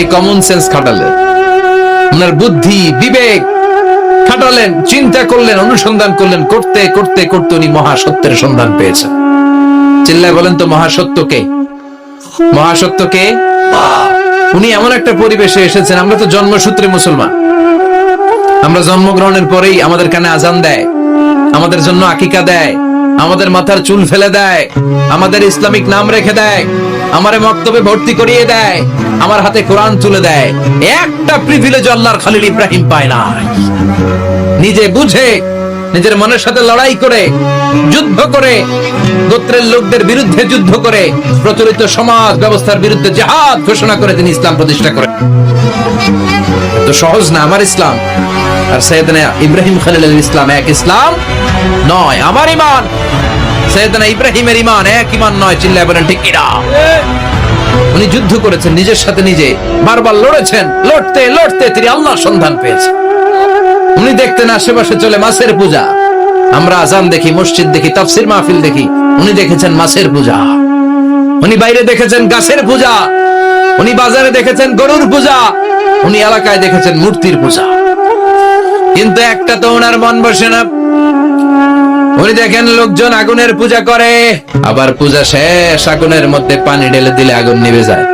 Ibrahim common sense খাটালেন। ওনার বুদ্ধি, বিবেক খাটালেন, চিন্তা করলেন, অনুসন্ধান করলেন, করতে করতে করতে উনি মহাসত্যের সন্ধান পেয়েছেন। চিল্লায় বলেন তো মহাসত্যকে মহাসত্যকে উনি এমন একটা পরিবেশে এসেছেন, আমরা তো জন্মসূত্রে মুসলমান। আমরা জন্মগ্রহণের পরেই আমাদের কানে আজান দেয়, আমাদের জন্য আকিকা দেয় আমাদের মাথার চুল ফেলে দেয়, আমাদের ইসলামিক নাম রেখে দেয়, আমারে মক্তবে ভর্তি করিয়ে দেয়, আমার হাতে কোরআন তুলে দেয়। একটা প্রিভিলেজ আল্লাহর খালিল ইব্রাহিম পায় না নিজে বুঝে, নিজের মনের সাথে লড়াই করে, যুদ্ধ করে, গোত্রের লোকদের বিরুদ্ধে যুদ্ধ করে, প্রচলিত সমাজ ব্যবস্থার বিরুদ্ধে জেহাদ ঘোষণা করে তিনি ইসলাম প্রতিষ্ঠা করেন। তো সহজ না আমার ইসলাম। আর সৈয়দনা ইব্রাহিম খালিল ইসলাম এক ইসলাম নয়। আমার ইমান। সৈয়দনা ইব্রাহিমের ইমান এক ইমান নয়, চিল্লায় বলেন, ঠিক কিনা? উনি যুদ্ধ করেছেন, নিজের সাথে নিজে। বারবার লড়েছেন, লড়তে লড়তে তিনি আল্লাহর সন্ধান পেয়েছেন। উনি দেখতেন আশেপাশে চলে মাছের পূজা। আমরা আজান দেখি, মসজিদ দেখি, তাফসির মাহফিল দেখি, উনি দেখেছেন মাছের পূজা। উনি বাইরে দেখেছেন গাছের পূজা। উনি বাজারে দেখেছেন গরুর পূজা। উনি এলাকায় দেখেছেন মূর্তির পূজা। কিন্তু একটা তো ওনার মন বসে না। উনি দেখেন লোকজন আগুনের পূজা করে। আবার পূজা শেষ, আগুনের মধ্যে পানি ঢেলে দিলে আগুন নিভে যায়।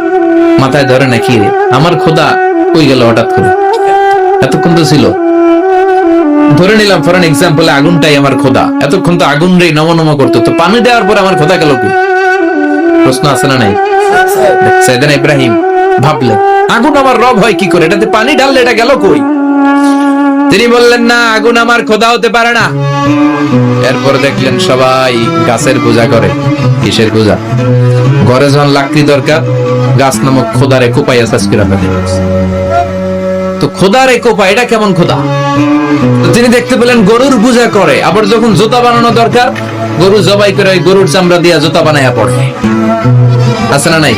মাথায় ধরে না, কি রে? আমার খোদা কই গেল হঠাৎ করে? এতক্ষণ তো ছিল। ধরে নিলাম ফর এন এক্সাম্পল আগুনটাই আমার খোদা এতক্ষণ তো আগুন রে, নম নম করতো। তো পানি দেওয়ার পর আমার খোদা গেল কি? প্রশ্ন আছে না নাই? সাইদান ইব্রাহিম ভাবলেন, আগুন আমার রব হয় কি করে? এটাতে পানি ঢাললে এটা গেল কই? তিনি বললেন, না, আগুন আমার খোদা হতে পারে না। এরপর দেখলেন সবাই গাছের পূজা করে, কিসের পূজা? ঘরে যখন লাকড়ি দরকার, গাছ নামক খোদারে কোপাইয়া সাসকিরা তো খোদারে এটা কেমন খোদা? তিনি দেখতে পেলেন গরুর পূজা করে, আবার যখন জুতা বানানো দরকার, গরু জবাই করে ওই গরুর চামড়া দিয়া জুতা বানাইয়া পড়ে। আছে না নাই?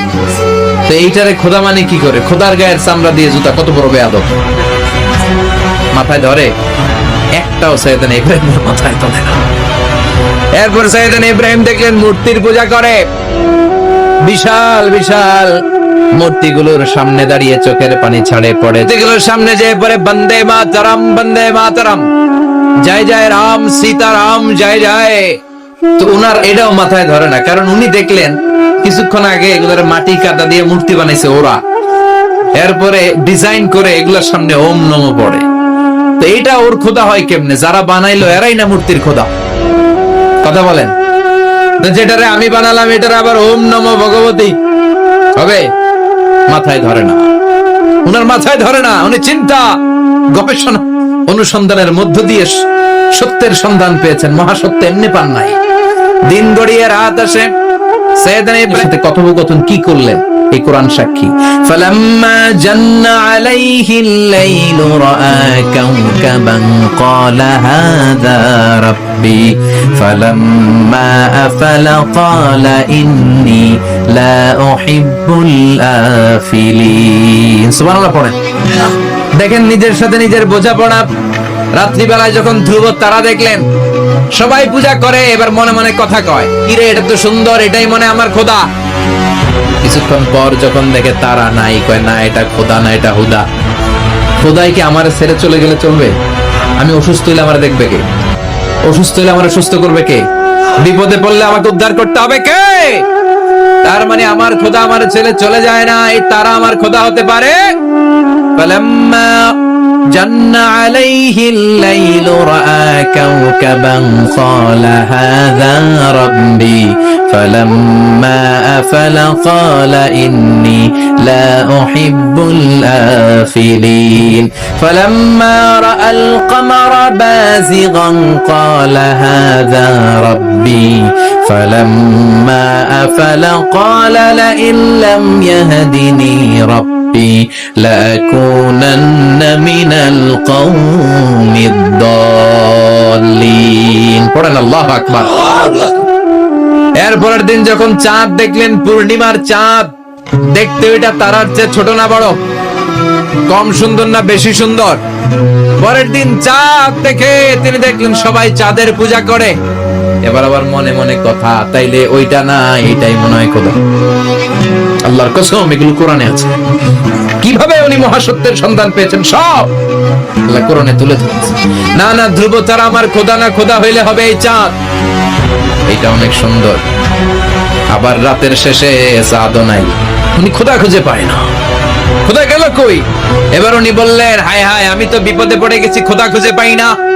তো এইটারে খোদা মানে কি করে? খোদার গায়ের চামড়া দিয়ে জুতা কত বড় বেয়াদব। মাথায় ধরে, একটাও সৈয়দান ইব্রাহিমের মাথায় ধরে না। এরপর সৈয়দান ইব্রাহিম দেখলেন মূর্তির পূজা করে। বিশাল বিশাল মূর্তিগুলোর সামনে দাঁড়িয়ে চোখের পানি ছাড়ে পড়ে। যেগুলোর সামনে যে পরে বন্দে মাতারাম বন্দে মাতারাম। জয় জয় রাম, সীতারাম, জয় জয়। তো উনার এটাও মাথায় ধরে না, কারণ উনি দেখলেন কিছুক্ষণ আগে এগুলোর মাটি কাদা দিয়ে মূর্তি বানাইছে ওরা। এরপরে ডিজাইন করে এগুলোর সামনে ওম নম পড়ে। এইটা ওর খোদা হয় কেমনে? যারা বানাইলো এরাই না মূর্তির খোদা কথা বলেন। যেটারে আমি বানালাম, এটার আবার ওম নম ভগবতী। হবে? মাথায় ধরে না। উনার মাথায় ধরে না। উনি চিন্তা, গবেষণা, অনুসন্ধানের মধ্য দিয়ে সত্যের সন্ধান পেয়েছেন। মহাসত্য এমনি পান নাই। দিন গড়িয়ে রাত আসে। সাথে কথোপকথন কি করলেন? এই কোরআন সাক্ষী। সুবহানাল্লাহ পড়েন। দেখেন নিজের সাথে নিজের বোঝাপড়া। রাত্রিবেলায় যখন ধ্রুব তারা দেখলেন, সবাই পূজা করে, এবার মনে মনে কথা কয়, কিরে, এটা তো সুন্দর, এটাই মনে আমার খোদা। কিছুক্ষণ পর যখন দেখে তারা নাই, কয়, না, এটা খোদা, না, এটা হুদা। খোদাই কি আমার ছেড়ে চলে গেলে চলবে? আমি অসুস্থ হইলে আমার দেখবে কে? অসুস্থ হইলে আমার সুস্থ করবে কে? বিপদে পড়লে আমাকে উদ্ধার করতে হবে কে? তার মানে আমার খোদা আমার ছেলে চলে যায় না এই তারা আমার খোদা হতে পারে? جن عليه الليل رأى كوكبا قال هذا ربي فلما أفل قال إني لا أحب الآفلين. فلما رأى القمر بازغا قال هذا ربي فلما أفل قال لئن لم يهدني ربي ربي لأكونن من القوم الضالين পড়েন আল্লাহু আকবার এরপরের দিন যখন চাঁদ দেখলেন পূর্ণিমার চাঁদ দেখতে ওইটা তারার চেয়ে ছোট না বড় কম সুন্দর না বেশি সুন্দর পরের দিন চাঁদ দেখে তিনি দেখলেন সবাই চাঁদের পূজা করে এবার আবার মনে মনে কথা, তাইলে ওইটা না এটাই মনে হয় খোদা। আল্লাহর কসম, এগুলো কোরআনে আছে। কীভাবে উনি মহাসত্যের সন্ধান পেয়েছেন? সব আল্লাহ কোরআনে তুলে ধরেছে। না না ধ্রুব আমার খোদা না, খোদা হইলে হবে এই চাঁদ। এটা অনেক সুন্দর। আবার রাতের শেষে চাঁদও নাই। উনি খোদা খুঁজে পায় না। খোদা গেল কই? এবার উনি বললেন, হায় হায়, আমি তো বিপদে পড়ে গেছি, খোদা খুঁজে পাই না।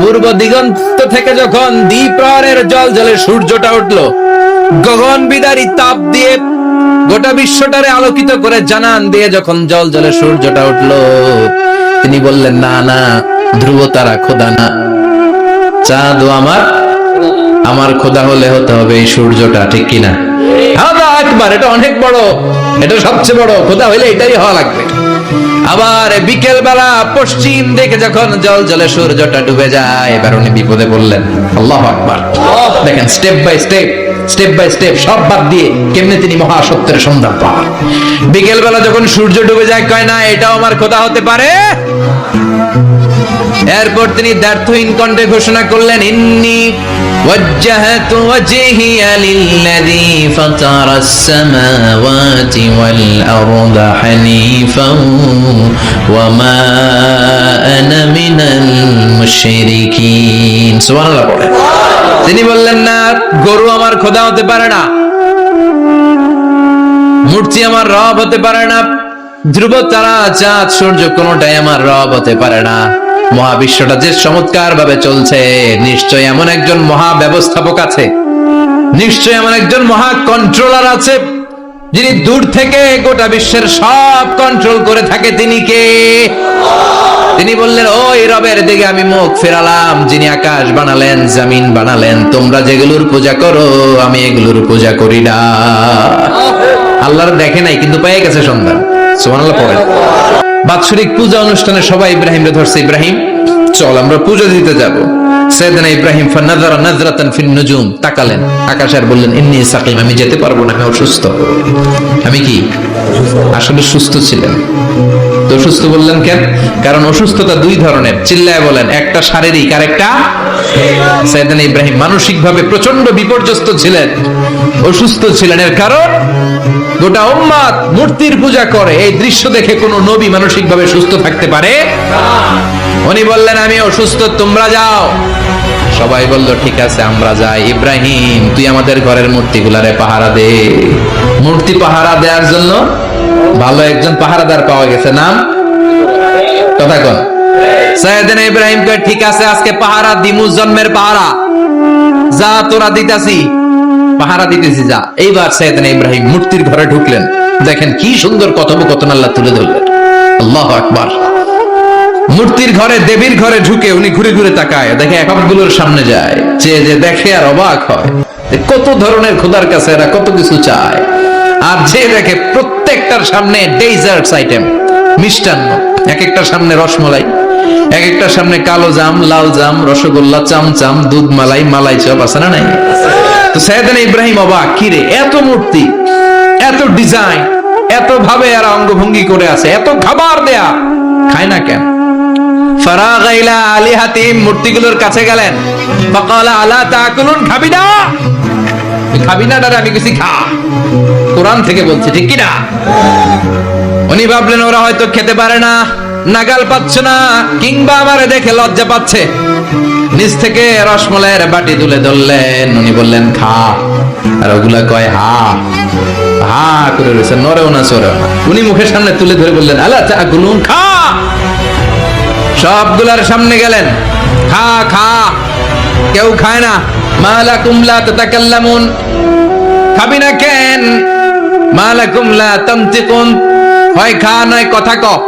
পূর্ব দিগন্ত থেকে যখন দ্বীপ্রহরের জল জলে সূর্যটা উঠল, গগন বিদারী তাপ দিয়ে গোটা বিশ্বটারে আলোকিত করে জানান দিয়ে যখন জল জলে সূর্যটা উঠল, তিনি বললেন, না না, ধ্রুব তারা খোদা না। চাঁদ আমার আমার খোদা হলে হতে হবে এই সূর্যটা, ঠিক কিনা? আকবার এটা অনেক বড়। এটা সবচেয়ে বড়। খোদা হইলে এটাই হওয়া লাগবে। আবার বিকেল বেলা পশ্চিম দিকে যখন জল জলে সূর্যটা ডুবে যায়, এবার উনি বিপদে বললেন আল্লাহ আকবার। দেখেন step by step step by step সব বাদ দিয়ে কেমনে তিনি মহাসত্যের সন্ধান পান। বিকেল বেলা যখন সূর্য ডুবে যায়, কয় না, এটাও আমার খোদা হতে পারে? এরপর তিনি দ্ব্যর্থহীন কণ্ঠে ঘোষণা করলেন ইন্নি وجهت وجهي للذي فطر السماوات والأرض حنيفا وما أنا من المشركين سبحان الله পড়ে তিনি বললেন না গরু আমার খোদা হতে পারে না মূর্তি আমার রব হতে পারে না ধ্রুব তারা চাঁদ সূর্য কোনোটাই আমার রব হতে পারে না মহাবিশ্বটা যে চমৎকার ভাবে চলছে, নিশ্চয় এমন একজন মহা ব্যবস্থাপক আছে, নিশ্চয় এমন একজন মহা কন্ট্রোলার আছে, যিনি দূর থেকে গোটা বিশ্বের সব কন্ট্রোল করে থাকে। তিনি কে? তিনি বললেন, ওই রবের দিকে আমি মুখ ফেরালাম, যিনি আকাশ বানালেন, জমিন বানালেন। তোমরা যেগুলোর পূজা করো, আমি এগুলোর পূজা করি না। আল্লাহর দেখে নাই, কিন্তু পেয়ে গেছে সন্ধান। সুবহানাল্লাহ পড়েন বাৎসরিক পূজা অনুষ্ঠানে সবাই ইব্রাহিমরে ধরছে, ইব্রাহিম, চল, আমরা পূজা দিতে যাব। সাইয়েদনা ইব্রাহিম ফানাযারা নাযরাতান ফিন নুজুম তাকালেন। আর বললেন, ইন্নী সাকিম, আমি যেতে পারব না, আমি অসুস্থ। আমি কি? আসলে সুস্থ ছিলেন। তো অসুস্থ বললেন কেন? কারণ অসুস্থতা দুই ধরনের। চিল্লায় বলেন, একটা শারীরিক আর একটা সাইয়েদনা ইব্রাহিম মানসিকভাবে প্রচণ্ড বিপর্যস্ত ছিলেন। অসুস্থ ছিলেন এর কারণ গোটা উম্মাদ মূর্তির পূজা করে। এই দৃশ্য দেখে কোন নবী মানসিকভাবে সুস্থ থাকতে পারে? উনি বললেন আমি অসুস্থ তোমরা যাও। সবাই বলল, ঠিক আছে, আমরা যাই। ইব্রাহিম, তুই আমাদের ঘরের মূর্তিগুলারে পাহারা দে। মূর্তি পাহারা দেওয়ার জন্য ভালো একজন পাহারাদার পাওয়া গেছে। নাম? কথা কন। সৈয়দিন ইব্রাহিম কয়, ঠিক আছে, আজকে পাহারা দিমু, জন্মের পাহারা। যা তোরা দিতাছি পাহারা দিতেছি, যা। এইবার সৈয়দিন ইব্রাহিম মূর্তির ঘরে ঢুকলেন। দেখেন কি সুন্দর কথোপকথন আল্লাহ তুলে ধরলেন। আল্লাহ আকবার। মূর্তির ঘরে, দেবীর ঘরে ঢুকে উনি ঘুরে ঘুরে তাকায়। দেখে একগুলোর সামনে যায়। যে যে দেখে আর অবাক হয়। কত ধরনের খোদার কাছে এরা কত কিছু চায়। আর যে দেখে প্রত্যেকটার সামনে ডেজার্টস আইটেম মিষ্টান্ন। এক একটার সামনে রসমলাই। এক একটার সামনে কালো জাম, লাল জাম, রসগোল্লা, চামচাম, দুধ মালাই মালাই চপ, আছে না নাই? তো ইব্রাহিম অবাক কিরে এত মূর্তি, এত ডিজাইন এত ভাবে এরা অঙ্গভঙ্গি করে আছে, এত খাবার দেয়া, খায় না কেন? ফারাগ ইলা আলিহাতিম মূর্তিগুলোর কাছে গেলেন, ফাকালা, আলা তাকুলুন, খাবি না? খাবি না দাদা আমি কিছু খা। কোরআন থেকে বলছে, ঠিক কি না? উনি ভাবলেন, ওরা হয়তো খেতে পারে না। নাগাল পাচ্ছে না, কিংবা আমারে দেখে লজ্জা পাচ্ছে। নিচ থেকে রসমলাইয়ের বাটি তুলে ধরলেন, উনি বললেন, খা। আর ওগুলা কয়, হা। হা করে রয়েছে নরেও না চরেও না। উনি মুখের সামনে তুলে ধরে বললেন, আলা চা গুলুন খা। সবগুলার সামনে গেলেন, খা খা। কেউ খায় না? মালা কুমলা তাতাকাল্লামুন। খাবি না কেন? মালা কুমলা তান্তিকুন। হয়, খা, নয়, কথা ক।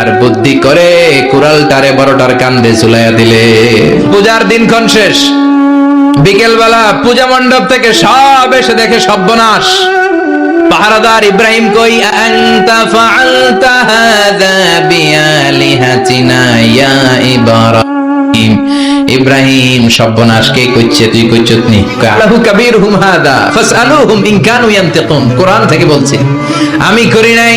আর বুদ্ধি করে কুড়ালটারে বড়টার কান্দে ঝুলাইয়া দিলে। পূজার দিনক্ষণ শেষ। বিকেল বেলা পূজা মণ্ডপ থেকে সব এসে দেখে সর্বনাশ। পাহারাদার ইব্রাহিম কই, আনতা ফাআলতা হাযা বিআলিহাতিনা ইয়া ইব্রাহিম? ইব্রাহিম সর্বনাশ, কে কইছে? তুই কইছত নি? আল্লাহু কাবীরহুম হাদা ফাসআলুহুম ইন কানু ইয়ানতিকুন। কোরআন থেকে বলছে, আমি করি নাই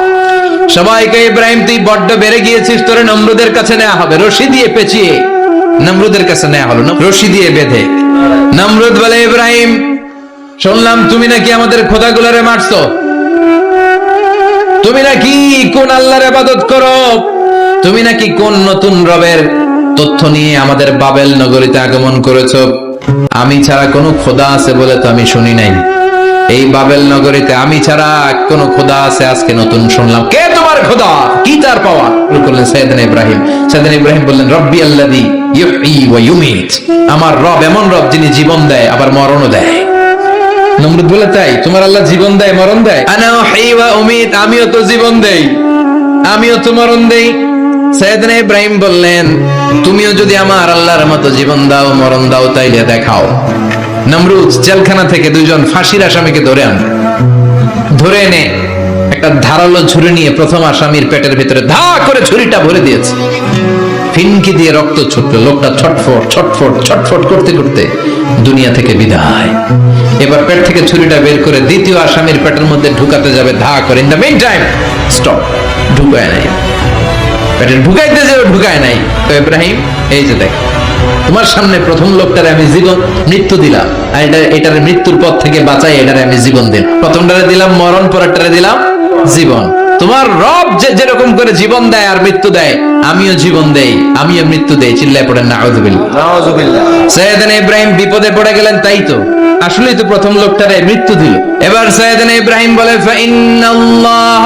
সবাইকে ইব্রাহিম, তুই বড্ড বেড়ে গিয়েছিস, তোরে নমরুদের কাছে নেওয়া হবে। রশি দিয়ে পেঁচিয়ে। নমরুদের কাছে নেওয়া হলো না রশি দিয়ে বেঁধে। নমরুদ বলে, ইব্রাহিম, শুনলাম তুমি নাকি আমাদের খোদাগুলারে মারছো। তুমি নাকি কোন আল্লাহর ইবাদত করো? তুমি নাকি কোন নতুন রবের তথ্য নিয়ে আমাদের বাবেল নগরীতে আগমন করেছ? আমি ছাড়া কোনো খোদা আছে বলে তো আমি শুনি নাই। এই বাবেল নগরীতে আমি ছাড়া কোন খোদা আছে? আজকে নতুন শুনলাম। কে তোমার খোদা? কি তার পাওয়া? করলেন সৈয়দিন ইব্রাহিম। সৈয়দিন ইব্রাহিম বললেন, রব্বি ওয়া ইউমীত। আমার রব এমন রব যিনি জীবন দেয়, আবার মরণও দেয়। নমরুদ বলে, তাই? তোমার আল্লাহ জীবন দেয়, মরণ দেয়? আনা উমীত, আমিও তো জীবন দেই। আমিও তো মরণ দেই। সৈয়দিন ইব্রাহিম বললেন, তুমিও যদি আমার আল্লাহর মতো জীবন দাও, মরণ দাও, তাইলে দেখাও। নমরুদ জেলখানা থেকে দুইজন ফাঁসির আসামিকে ধরে আন। ধরে এনে একটা ধারালো ছুরি নিয়ে প্রথম আসামির পেটের ভিতরে ধা করে ছুরিটা ভরে দিয়েছে। ফিনকি দিয়ে রক্ত ছুটলো। লোকটা ছটফট ছটফট ছটফট করতে করতে দুনিয়া থেকে বিদায়। এবার পেট থেকে ছুরিটা বের করে দ্বিতীয় আসামির পেটের মধ্যে ঢুকাতে যাবে, ধা করে। In the main time stop, ঢুকায় নাই। পেটে ঢুকাইতে যাবে, ঢুকায় নাই। তো ইব্রাহিম, এই যে দেখ। তোমার সামনে প্রথম লোকটারে আমি জীবন মৃত্যু দিলাম। আর এটা এটার মৃত্যুর পথ থেকে বাঁচাই এটারে আমি জীবন দিলাম। প্রথমটারে দিলাম মরণ পরেরটারে দিলাম জীবন। তোমার রব যে যেরকম করে জীবন দেয় আর মৃত্যু দেয় আমিও জীবন দেই আমিও মৃত্যু দেই। চিল্লায় পড়েন না নাউজুবিল্লাহ সৈয়দান ইব্রাহিম বিপদে পড়ে গেলেন তাই তো? আসলেই তো প্রথম লোকটারে মৃত্যু দিল। এবার সৈয়দান ইব্রাহিম বলে ফাইন্নাল্লাহ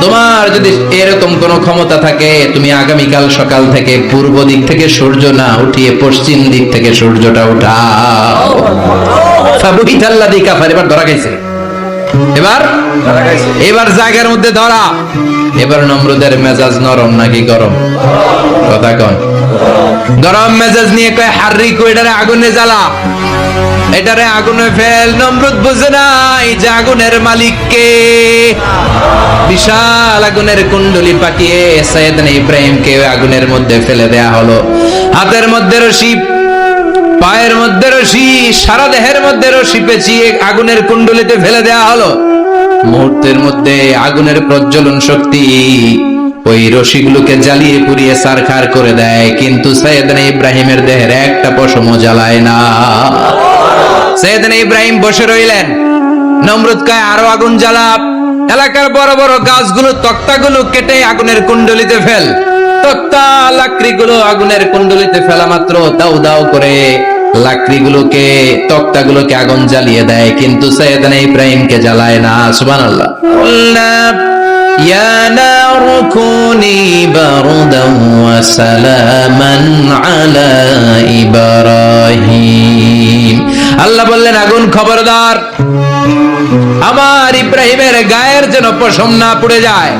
তোমার যদি এরকম কোন ক্ষমতা থাকে তুমি আগামীকাল সকাল থেকে পূর্ব দিক থেকে সূর্য না উঠিয়ে পশ্চিম দিক থেকে সূর্যটা উঠাও। ধরা গেছে এবার? এবার জায়গার মধ্যে ধরা। এবার নমরুদের মেজাজ নরম নাকি গরম? কথা কন। গরম মেজাজ নিয়ে কয় হার্রি কইডারে আগুনে জ্বালা। এটারে আগুনে ফেল। নমরুদ বুঝে নাই যে আগুনের মালিক কে। বিশাল আগুনের কুণ্ডলি পাকিয়ে সৈয়দনা ইব্রাহিমকে আগুনের মধ্যে ফেলে দেয়া হলো। হাতের মধ্যে রশি পায়ের মধ্যে রশি, সারা দেহের মধ্যে রশি পেঁচিয়ে আগুনের কুণ্ডলিতে ফেলে দেয়া হলো। মুহূর্তের মধ্যে আগুনের প্রজ্বলন শক্তি ওই রশিগুলোকে জ্বালিয়ে পুড়িয়ে সারখার করে দেয়। কিন্তু সৈয়দনা ইব্রাহিমের দেহের একটা পশমও জ্বালায় না। সৈয়দনা ইব্রাহিম বসে রইলেন। নমরুদ কায় আরও আগুন জ্বালা এলাকার বড় বড় গাছগুলো, তক্তাগুলো কেটে আগুনের কুণ্ডলিতে ফেল। তক্তা লাকড়িগুলো আগুনের কুণ্ডলিতে ফেলা মাত্র দাউ দাউ করে লাকড়িগুলোকে তক্তাগুলোকে আগুন জ্বালিয়ে দেয় কিন্তু সৈয়দনা ইব্রাহিমকে জ্বালায় না সুবহানাল্লাহ يا نار كوني بردا وسلاما على إبراهيم আল্লাহ বললেন আগুন খবরদার আমার ইব্রাহিমের গায়ের যেন পশম না পুড়ে যায়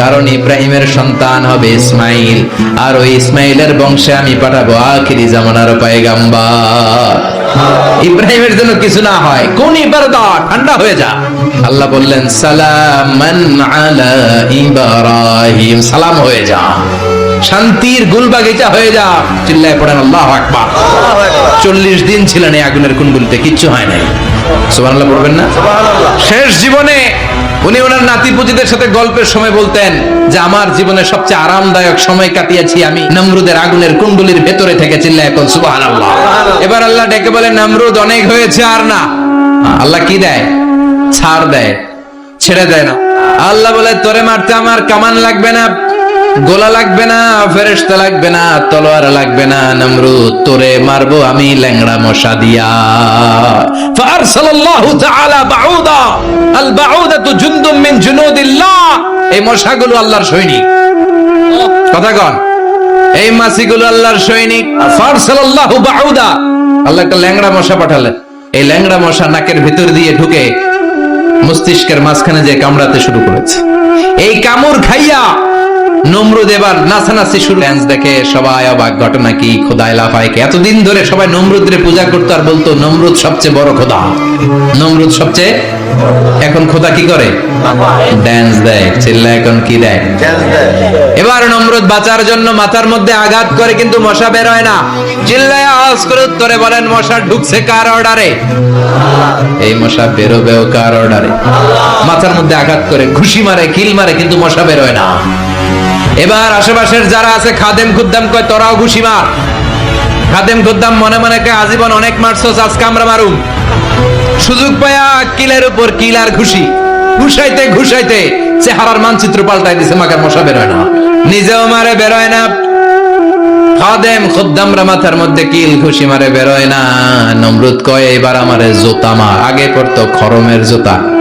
কারণ ইব্রাহিমের সন্তান হবে ইসমাইল। আর ওই ইসমাইলের বংশে আমি পাঠাবো আখিরি জামানার পায়গাম্বার। ইব্রাহিমের জন্য কিছু না হয় কোন ইবারদা ঠান্ডা হয়ে যা। আল্লাহ বললেন সালামান আলা ইব্রাহিম। সালাম হয়ে যা। শান্তির গুলবাগিচা হয়ে যা। চিল্লায় পড়েন আল্লাহ আকবার। চল্লিশ দিন ছিলেন এই আগুনের কুণ্ডুলিতে কিচ্ছু হয় নাই। সুবহানাল্লাহ পড়বেন না? শেষ জীবনে উনি ওনার নাতি পুতিদের সাথে গল্পের সময় বলতেন যে আমার জীবনে সবচেয়ে আরামদায়ক সময় কাটিয়েছি আমি নমরুদের আগুনের কুণ্ডুলির ভেতরে থেকে চিল্লা এখন সুবাহ আল্লাহ এবার আল্লাহ ডেকে বলে নমরুদ অনেক হয়েছে আর না। আল্লাহ কি দেয়? ছাড় দেয়। ছেড়ে দেয় না। আল্লাহ বলে তোরে মারতে আমার কামান লাগবে না। গোলা লাগবে না, ফেরেশতা লাগবে না, তলোয়ার লাগবে না, নমরুদ তোরে মারবো আমি ল্যাংড়া মশা দিয়া। ফারসালাল্লাহু তাআলা বাউদা, আল বাউদাতু জুনদুম মিন জুনুদিল্লাহ। এই মশাগুলো আল্লাহর সৈনিক। কথা কন। এই মাছিগুলো আল্লাহর সৈনিক। ফারসালাল্লাহু বাউদা। আল্লাহ একটা ল্যাংড়া মশা পাঠালেন। এই ল্যাংড়া মশা নাকের ভিতর দিয়ে ঢুকে মস্তিষ্কের মাঝখানে যে কামড়াতে শুরু করেছে। এই কামড় খাইয়া নমরুদ এবার নাচানাচি শুরু। ড্যান্স দেখে সবাই অবাক। ঘটনা কি? খোদায় এতদিন ধরে সবাই নমরুদরে পূজা করতো আর বলতো নমরুদ সবচেয়ে বড় খোদা। নমরুদ সবচেয়ে এখন খোদা কি করে? ড্যান্স দেয়। চিল্লা এখন কি দেয়? এবার নমরুদ বাঁচার জন্য মাথার মধ্যে আঘাত করে কিন্তু মশা বের হয় না। চিল্লায় আওয়াজ করে উত্তরে বলেন মশা ঢুকছে কার অর্ডারে? এই মশা বেরোবেও কার অর্ডারে? মাথার মধ্যে আঘাত করে ঘুষি মারে কিল মারে কিন্তু মশা বের হয় না। এবার আশেপাশের যারা আছে, খাদেম খুদ্দাম কয়, তোরাও ঘুষি মার। খাদেম খুদ্দাম মনে মনে কয়, আজীবন অনেক মারছস, আজকে আমরা মারুম। সুযোগ পায়া কিলের উপর কিল আর ঘুষি। ঘুষাইতে ঘুষাইতে চেহারার মানচিত্র পাল্টাই দিছে মাকার মশা বেরোয় না। নিজেও মারে বেরোয় না। খাদেম খুদ্দামরা মাথার মধ্যে কিল খুশি মারে বেরোয় না। নমরুদ কয় এবার আমারে জুতা মা আগে পড়তো খরমের জুতা।